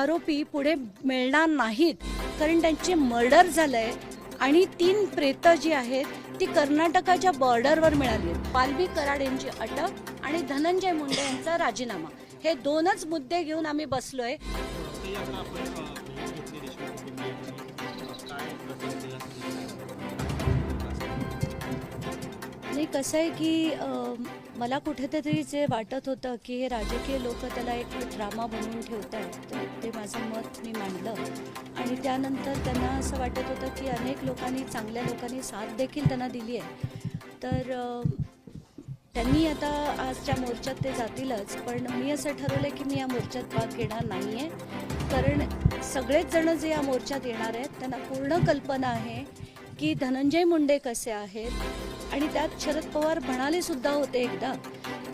आरोपी पुढे मिळणार नाहीत कारण त्यांचे मर्डर झालंय आणि तीन प्रेतं जी आहेत ती कर्नाटकाच्या बॉर्डरवर मिळाली आहेत. पालवी कराड यांची अटक आणि धनंजय मुंडे यांचा राजीनामा. हे दोनच मुद्दे घेऊन आम्ही बसलोय. नाही कसं आहे की मला कुठेतरी जे वाटत होतं की हे राजकीय लोक त्याला एक ड्रामा बनवून ठेवत आहेत तर ते माझं मत मी मांडलं. आणि त्यानंतर त्यांना असं वाटत होतं की अनेक लोकांनी चांगल्या लोकांनी साथ देखील त्यांना दिली आहे. तर त्यांनी आता आजच्या मोर्चात ते जातीलच पण मी असं ठरवलं की मी या मोर्चात भाग घेणार नाही आहे कारण सगळेच जणं जे या मोर्चात येणार आहेत त्यांना पूर्ण कल्पना आहे की धनंजय मुंडे कसे आहेत आणि त्यात शरद पवार म्हणाले सुद्धा होते एकदा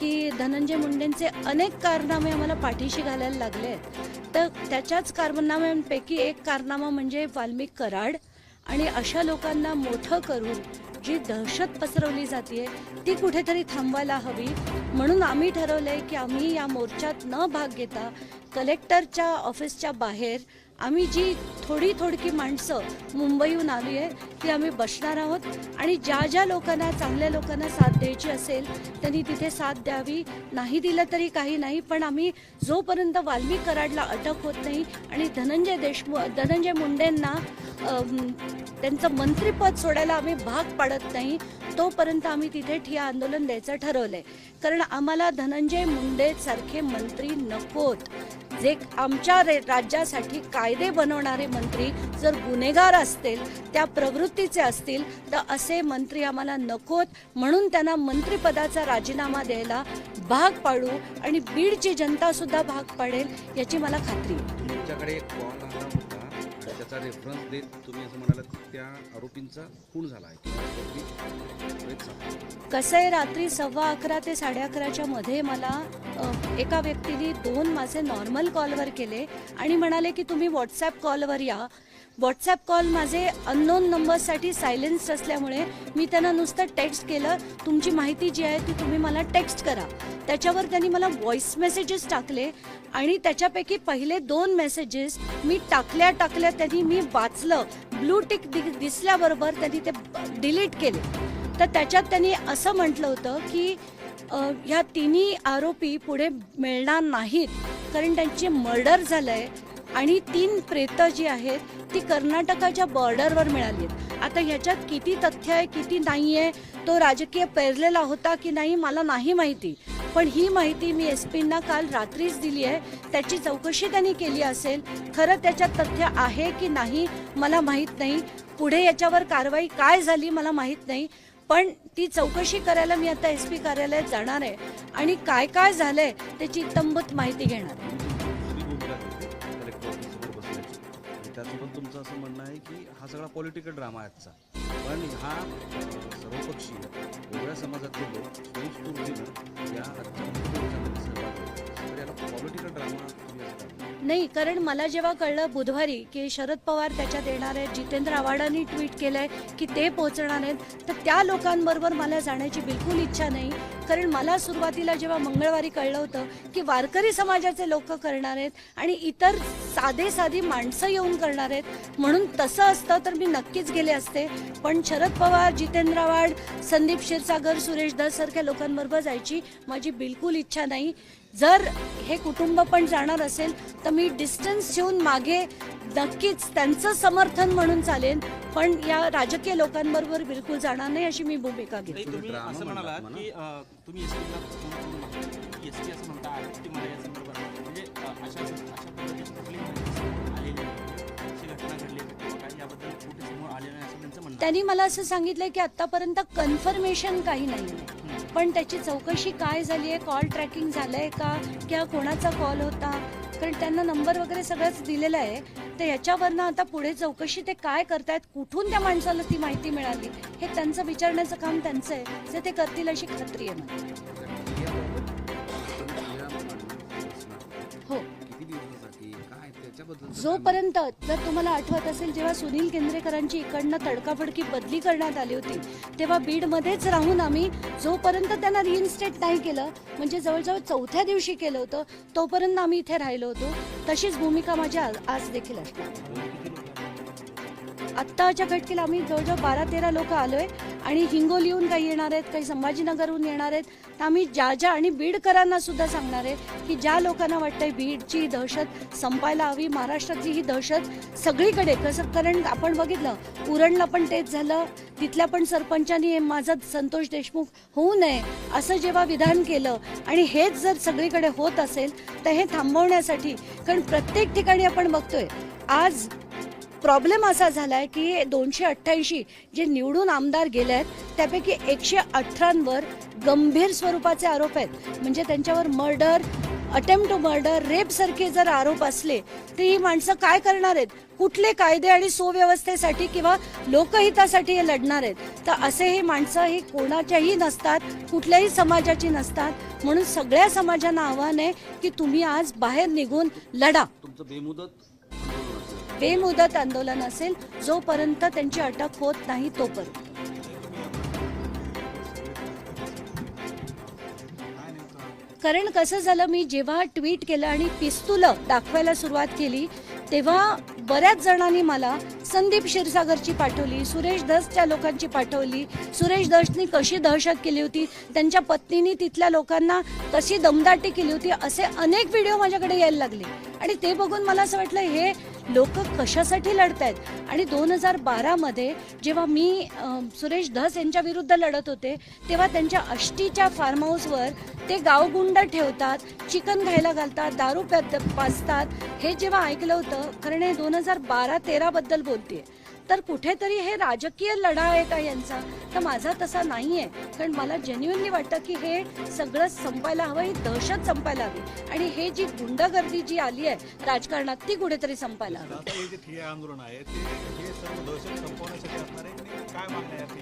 की धनंजय मुंडेंचे अनेक कारनामे आम्हाला पाठीशी घालायला लागले आहेत. तर त्याच्याच कारनाम्यांपैकी एक कारनामा म्हणजे वाल्मिक कराड. आणि अशा लोकांना मोठं करून जी दहशत पसरवली जाते ती कुठेतरी थांबवायला हवी. म्हणून आम्ही ठरवलंय की आम्ही या मोर्चात न भाग घेता कलेक्टरच्या ऑफिसच्या बाहेर आम्ही जी थोडी थोडकी माणसं मुंबईहून आली आहे ती आम्ही बसणार आहोत. आणि ज्या ज्या लोकांना चांगल्या लोकांना साथ द्यायची असेल त्यांनी तिथे साथ द्यावी. नाही दिलं तरी काही नाही पण आम्ही जोपर्यंत वाल्मिक कराडला अटक होत नाही आणि धनंजय देशमुख धनंजय मुंडेंना त्यांचं मंत्रीपद सोडायला आम्ही भाग पाडत नाही तोपर्यंत आम्ही तिथे ठिया आंदोलन द्यायचं ठरवलंय. कारण आम्हाला धनंजय मुंडे सारखे मंत्री नकोत. जे आमच्या रे- राज्यासाठी कायदे बनवणारे मंत्री जर गुन्हेगार असतील त्या प्रवृत्तीचे असतील तर असे मंत्री आम्हाला नकोत. म्हणून त्यांना मंत्रिपदाचा राजीनामा द्यायला भाग पाडू आणि बीडची जनता सुद्धा भाग पाडेल याची मला खात्री त्याचा रेफरन्स देत तुम्ही असं म्हणालात की त्या आरोपींचा खून झाला आहे. कसं आहे रात्री सव्वा अकरा ते साडे अकराच्या मध्ये मला एका व्यक्तीने दोन माझे नॉर्मल कॉलवर केले आणि म्हणाले की तुम्ही व्हॉट्सॲप कॉलवर या. व्हॉट्सॲप कॉल माझे अननोन नंबरसाठी सायलेन्स असल्यामुळे मी त्यांना नुसतं टेक्स्ट केलं. तुमची माहिती जी आहे ती तुम्ही मला टेक्स्ट करा. त्याच्यावर त्यांनी मला व्हॉइस मेसेजेस टाकले आणि त्याच्यापैकी पहिले दोन मेसेजेस मी टाकल्या टाकल्या त्यांनी मी वाचलं. ब्लू टिक दि दिसल्याबरोबर त्यांनी ते डिलीट केले. तर त्याच्यात त्यांनी असं म्हटलं होतं की ह्या तिन्ही आरोपी पुढे मिळणार नाहीत. कारण त्यांचे मर्डर झालं आहे आणि तीन प्रेतं जी आहेत ती कर्नाटकाच्या बॉर्डरवर मिळाली आहेत आता ह्याच्यात किती तथ्य आहे किती नाही आहे तो राजकीय पेरलेला होता की नाही मला नाही माहिती. पण ही माहिती मी एस पींना काल रात्रीच दिली आहे. त्याची चौकशी त्यांनी केली असेल खरं त्याच्यात तथ्य आहे की नाही मला माहीत नाही. पुढे याच्यावर कारवाई काय झाली मला माहीत नाही. पण ती चौकशी करायला मी आता एस पी कार्यालयात जाणार आहे. आणि काय काय झालंय त्याची तंबूत माहिती घेणार आहे. त्याचं पण तुमचं असं म्हणणं आहे की हा सगळा पॉलिटिकल ड्रामा आहे आजचा. पण हा सर्वपक्षीय वेगळ्या समाजातले लोक स्वयंस्फूर्तीनं या आजच्या सहभाग तर याला पॉलिटिकल ड्रामा तुम्ही असं नाही कारण मला जेव्हा कळलं बुधवारी की शरद पवार त्याच्यात येणार आहेत जितेंद्र आव्हाडांनी ट्विट केलंय की ते पोहोचणार आहेत तर त्या लोकांबरोबर मला जाण्याची बिलकुल इच्छा नाही. कारण मला सुरुवातीला जेव्हा मंगळवारी कळलं होतं की वारकरी समाजाचे लोक करणार आहेत आणि इतर साधे साधी माणसं येऊन करणार आहेत म्हणून तसं असतं तर मी नक्कीच गेले असते. पण शरद पवार जितेंद्र आव्हाड संदीप क्षीरसागर सुरेश दस सारख्या लोकांबरोबर जायची माझी बिलकुल इच्छा नाही. जर हे कुटुंब पण जाणार असेल तर मी डिस्टन्स ठेवून मागे नक्कीच त्यांचं समर्थन म्हणून चालेल पण या राजकीय लोकांबरोबर बिलकुल जाणार नाही अशी मी भूमिका घेतली नाही, तुम्ही असं म्हणालात. की असं म्हणता म्हणजे अशा कुठे समोर नाही असं त्यांचं म्हणणं. त्यांनी मला असं सांगितलं की आतापर्यंत कन्फर्मेशन काही नाही. पण त्याची चौकशी काय झाली आहे? कॉल ट्रॅकिंग झालंय का? किंवा कोणाचा कॉल होता? कारण त्यांना नंबर वगैरे सगळंच दिलेलं आहे. तर याच्यावरनं आता पुढे चौकशी ते काय करतायत? कुठून त्या माणसाला ती माहिती मिळाली? हे त्यांचं विचारण्याचं काम त्यांचं आहे. जे ते करतील अशी खात्री आहे मला. जोपर्यंत जर तुम्हाला आठवत असेल जेव्हा सुनील केंद्रेकरांची इकडनं तडकाफडकी बदली करण्यात आली होती तेव्हा बीडमध्येच राहून आम्ही जोपर्यंत त्यांना रिइन्स्टेट नाही केलं म्हणजे जवळजवळ चौथ्या दिवशी केलं होतं तोपर्यंत आम्ही इथे राहिलो होतो. तशीच भूमिका माझी आज आज देखील असणार. आत्ताच्या घटकेला आम्ही जवळजवळ बारा तेरा लोक आलोय आणि हिंगोलीहून काही येणार आहेत काही संभाजीनगरहून येणार आहेत. तर आम्ही ज्या ज्या आणि बीडकरांना सुद्धा सांगणार आहे की ज्या लोकांना वाटतंय बीडची ही दहशत संपायला हवी महाराष्ट्रातली ही दहशत सगळीकडे कसं कारण आपण बघितलं उरणला पण तेच झालं तिथल्या पण सरपंचानी माझा संतोष देशमुख होऊ नये असं जेव्हा विधान केलं आणि हेच जर सगळीकडे होत असेल तर हे थांबवण्यासाठी कारण प्रत्येक ठिकाणी आपण बघतोय आज प्रॉब्लेम असा झालाय की दोनशे अठ्ठ्याऐंशी जे निवडून आमदार गेले आहेत त्यापैकी एकशे अठरांवर गंभीर स्वरूपाचे आरोप आहेत. म्हणजे त्यांच्यावर murder attempt to murder rape सारखे जर आरोप असले तर ही माणसं काय करणार आहेत? कुठले कायदे आणि सुव्यवस्थेसाठी किंवा लोकहितासाठी हे लढणार आहेत? तर असे ही माणसं ही कोणाच्याही नसतात कुठल्याही समाजाची नसतात. म्हणून सगळ्या समाजांना आव्हान आहे की तुम्ही आज बाहेर निघून लढा. तुमचं बेमुदत बेमुदत आंदोलन असेल जोपर्यंत त्यांची अटक होत नाही तोपर्यंत. कारण कसं झालं मी जेव्हा ट्विट केलं आणि पिस्तुलं दाखवायला सुरुवात केली तेव्हा बऱ्याच जणांनी मला संदीप क्षीरसागरची पाठवली सुरेश धसच्या लोकांची पाठवली. सुरेश धसनी कशी दहशत केली होती त्यांच्या पत्नीनी तिथल्या लोकांना कशी दमदाटी केली होती असे अनेक व्हिडिओ माझ्याकडे यायला लागले. आणि ते बघून मला असं वाटलं हे लोक कशासाठी लढत आहेत आणि दोन हजार बारामध्ये जेव्हा मी सुरेश धस यांच्या विरुद्ध लढत होते तेव्हा त्यांच्या अष्टीच्या फार्म हाऊसवर ते गावगुंड ठेवतात चिकन खायला घालतात दारू पाजतात. हे जेव्हा ऐकलं होतं कारण हे दोन हजार बारा तेराबद्दल बोलते बोलते तर कुठेतरी हे राजकीय लढा आहे का यांचा? तर माझा तसा नाहीये. कारण मला जेन्युअनली वाटतं की हे सगळं संपायला हवं ही दहशत संपायला हवी. आणि हे जी गुंडगर्दी जी आली आहे राजकारणात ती कुठेतरी संपायला हवी. आंदोलन आहे आहे?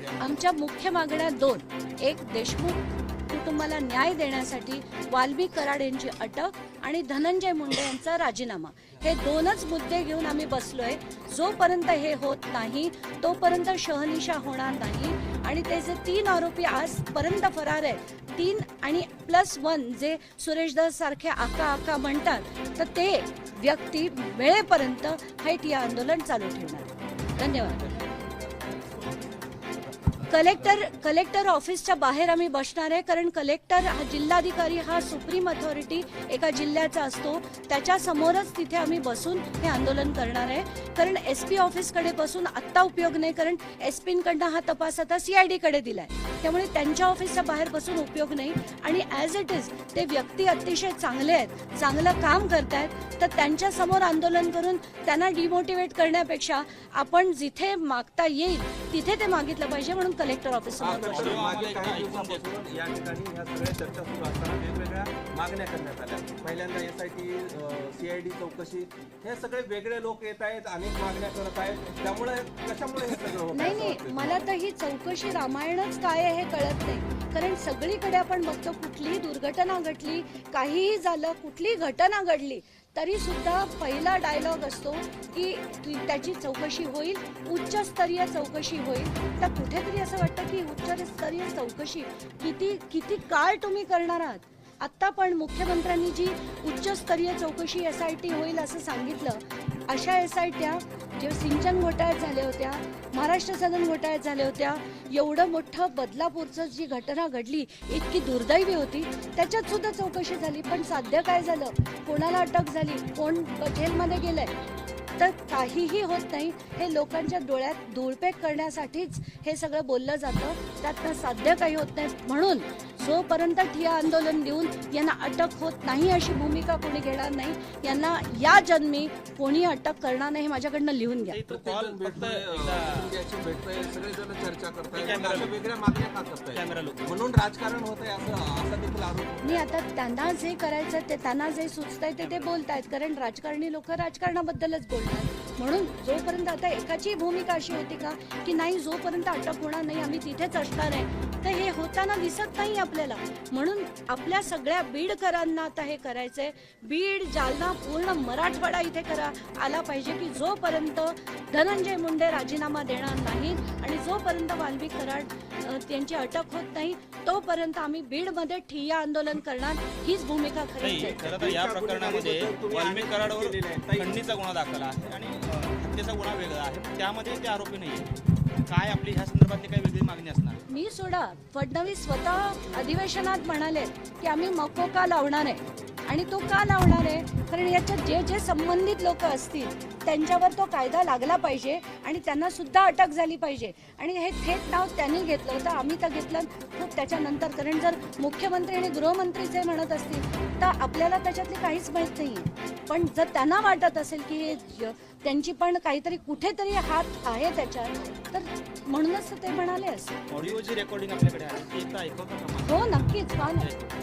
नाही? आमच्या मुख्य मागण्या दोन. एक देशमुख कुटुंबाला न्याय देण्यासाठी वाल्मिक कराड यांची अटक आणि धनंजय मुंडे यांचा राजीनामा. हे दोनच मुद्दे घेऊन आम्ही बसलोय. जोपर्यंत हे होत नाही तोपर्यंत शहनिशा होणार नाही. आणि ते जे तीन आरोपी आजपर्यंत फरार आहेत तीन आणि प्लस वन जे सुरेश दस सारखे आका आका म्हणतात तर ते व्यक्ती वेळेपर्यंत हे या आंदोलन चालू ठेवणार. धन्यवाद. कलेक्टर कलेक्टर ऑफिसच्या बाहेर आम्ही बसणार आहे कारण कलेक्टर हा जिल्हाधिकारी हा सुप्रीम अथॉरिटी एका जिल्ह्याचा असतो. त्याच्या समोरच तिथे आम्ही बसून हे आंदोलन करणार आहे. कारण एस पी ऑफिसकडे बसून आत्ता उपयोग नाही कारण एस पींकडनं हा तपास आता सी आय डीकडे दिलाय. त्यामुळे त्यांच्या ऑफिसच्या बाहेर बसून उपयोग नाही. आणि ॲज इट इज ते व्यक्ती अतिशय चांगले आहेत चांगलं काम करतायत. तर त्यांच्यासमोर आंदोलन करून त्यांना डिमोटिवेट करण्यापेक्षा आपण जिथे मागता येईल तिथे ते मागितलं पाहिजे म्हणून कलेक्टर ऑफिस समोर मागील काही. दिवसापासून या ठिकाणी ह्या सगळ्या चर्चा सुरू असताना वेगवेगळ्या मागण्या करण्यात आल्या. पहिल्यांदा एस आय टी सीआयडी चौकशी हे सगळे वेगळे लोक येत आहेत अनेक मागण्या करत आहेत. त्यामुळे कशामुळे हे सगळं होत नाही नाही मला तर ही चौकशी रामायणच काय आहे हे कळत नाही. कारण सगळीकडे आपण बघतो कुठलीही दुर्घटना घडली काहीही झालं कुठलीही घटना घडली तरी सुद्धा पहिला डायलॉग असतो की त्याची चौकशी होईल उच्चस्तरीय चौकशी होईल. तर कुठेतरी असं वाटतं की उच्चस्तरीय चौकशी किती किती काळ तुम्ही करणार आहात? आत्ता पण मुख्यमंत्र्यांनी जी उच्चस्तरीय चौकशी एस आय टी होईल असं सांगितलं अशा एस आय ट्या जे सिंचन घोटाळ्यात झाल्या होत्या महाराष्ट्र सदन घोटाळ्यात झाल्या होत्या एवढं मोठं बदलापूरचं जी घटना घडली इतकी दुर्दैवी होती त्याच्यात सुद्धा चौकशी झाली. पण साध्य काय झालं? कोणाला अटक झाली? कोण जेलमध्ये गेलंय? तर काहीही होत नाही हे लोकांच्या डोळ्यात धूळपेक करण्यासाठीच हे सगळं बोललं जातं. त्यातनं साध्य काही होत नाही. म्हणून जोपर्यंत ठिया आंदोलन देऊन यांना अटक होत नाही अशी भूमिका कोणी घेणार नाही यांना या जन्मी कोणी अटक करणार नाही हे माझ्याकडनं लिहून घ्या. म्हणून राजकारण होत आहे. नाही आता त्यांना जे करायचं ते त्यांना जे सुचतंय ते ते बोलतायत कारण राजकारणी लोक राजकारणाबद्दलच बोलतात. म्हणून जोपर्यंत आता एकाची भूमिका अशी होती का की नाही जोपर्यंत अटक होणार नाही आम्ही तिथेच असणार आहे. तर हे होताना दिसत नाही आपल्याला. म्हणून आपल्या सगळ्या बीडकरांना आता हे करायचंय. बीड जालना पूर्ण मराठवाडा इथे करा. आला पाहिजे की जोपर्यंत धनंजय मुंडे राजीनामा देणार नाहीत आणि जोपर्यंत वाल्मिक कराड त्यांची अटक होत नाही तोपर्यंत आम्ही बीडमध्ये ठिय्या आंदोलन करणार. हीच भूमिका खरी या प्रकरणामध्ये वाल्मिक कराडवर खंडणीचा गुन्हा दाखल आहे. आणि हत्येचा गुन्हा वेगळा आहे. त्यामध्ये ते आरोपी नाही आहे काय आपली ह्या संदर्भातली काही वेगळी मागणी असणार? मी सोडा. फडणवीस स्वतः अधिवेशनात म्हणाले की आम्ही मको का लावणार आहे? आणि तो का लावणार आहे? कारण याच्यात जे जे संबंधित लोक असतील त्यांच्यावर तो कायदा लागला पाहिजे आणि त्यांना सुद्धा अटक झाली पाहिजे. आणि हे थेट नाव त्यांनी घेतलं होतं. आम्ही तर घेतलं. खूप त्याच्यानंतर कारण जर मुख्यमंत्री आणि गृहमंत्री जे म्हणत असतील तर आपल्याला त्याच्यातली काहीच माहीत नाही पण जर त्यांना वाटत असेल की हे त्यांची पण काहीतरी कुठेतरी हात आहे त्याच्यात तर म्हणूनच तर ते म्हणाले असं ऑडिओ जी रेकॉर्डिंग आपल्याकडे आहे ती एकदा ऐकवता का? मला? हो नक्कीच का नाही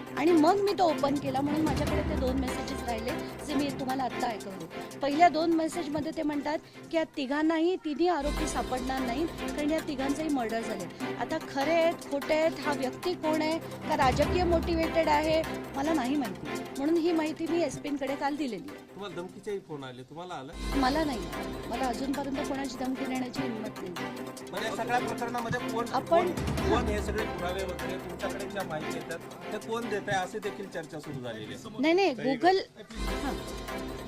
आणि मग मी तो ओपन केला म्हणून माझ्याकडे ते दोन मेसेजेस राहिले जे मी तुम्हाला आत्ता ऐकवले. पहिल्या दोन मेसेजमध्ये ते म्हणतात की या तिघांनाही तिन्ही आरोपी सापडणार नाहीत कारण या तिघांचंही मर्डर झाले आता खरे आहेत खोटे आहेत हा व्यक्ती कोण आहे का राजकीय मोटिवेटेड आहे मला नाही माहिती. म्हणून ही माहिती मी एस पींकडे काल दिलेली आहे. तुम्हाला धमकीचेही फोन आले. तुम्हाला आलं? मला नाही. मला अजूनपर्यंत कोणाची धमकी देण्याची हिंमत नाही. म्हणजे या सगळ्या प्रकरणामध्ये कोण आपण- कोण- कोण हे सगळे पुरावे वगैरे तुमच्याकडे ज्या माहिती येतात ते कोण देत आहे? असे देखील चर्चा सुरू झालेली आहे. नाही नाही गुगल हां.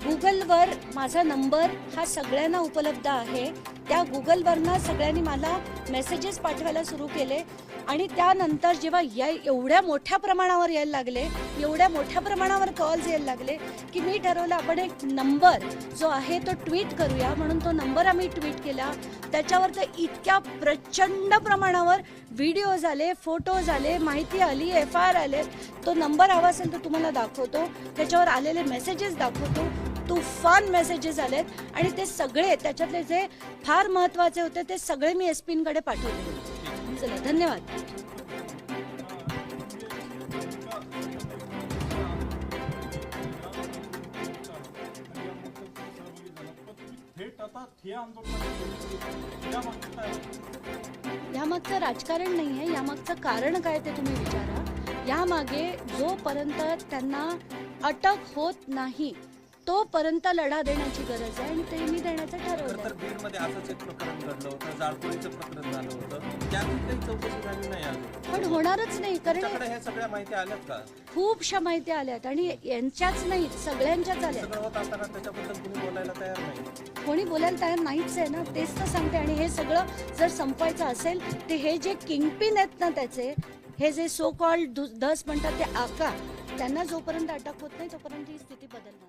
गुगलवर माझा नंबर हा सगळ्यांना उपलब्ध आहे. त्या गुगलवरनं सगळ्यांनी मला मेसेजेस पाठवायला सुरू केले. आणि त्यानंतर जेव्हा या एवढ्या मोठ्या प्रमाणावर यायला लागले एवढ्या मोठ्या प्रमाणावर कॉल्स यायला लागले की मी ठरवलं आपण एक नंबर जो आहे तो ट्विट करूया. म्हणून तो नंबर आम्ही ट्विट केला. त्याच्यावर तर इतक्या प्रचंड प्रमाणावर व्हिडिओ झाले फोटो झाले माहिती आली एफ आय आर आले. तो नंबर हवा असेल तर तुम्हाला दाखवतो. त्याच्यावर आलेले मेसेजेस दाखवतो. तुफान मेसेजेस आलेत. आणि ते सगळे त्याच्यातले जे फार महत्त्वाचे होते ते सगळे मी एस पींकडे पाठवले. चला धन्यवाद. थेट आता आंदोलन म्हणजे यामागचं काय यामागचं राजकारण नाही आहे. यामागचं कारण काय ते तुम्ही विचारा. यामागे जोपर्यंत त्यांना अटक होत नाही तोपर्यंत लढा देण्याची गरज आहे आणि ते मी देण्याचं ठरवलं तर बीडमध्ये असंच एक प्रकरण घडलं होतं जाळपोळीचं प्रकरण झालं होतं. चौकशी झाली नाही अजून. पण होणारच नाही कारण तुमच्याकडे हे सगळ्या माहिती आल्यात का? खूपशा माहिती आल्यात आणि यांच्याच नाही सगळ्यांच्याच आल्या सगळं होत असताना त्याच्याबद्दल कुणी बोलायला तयार नाही? कोणी बोलायला तयार नाहीच आहे ना तेच तर सांगते. आणि हे सगळं जर संपवायचं असेल ते हे जे किंगपिन आहेत ना त्याचे हे जे सो कॉल्ड धस म्हणतात ते आका त्यांना जोपर्यंत अटक होत नाही तोपर्यंत ही स्थिती बदलणार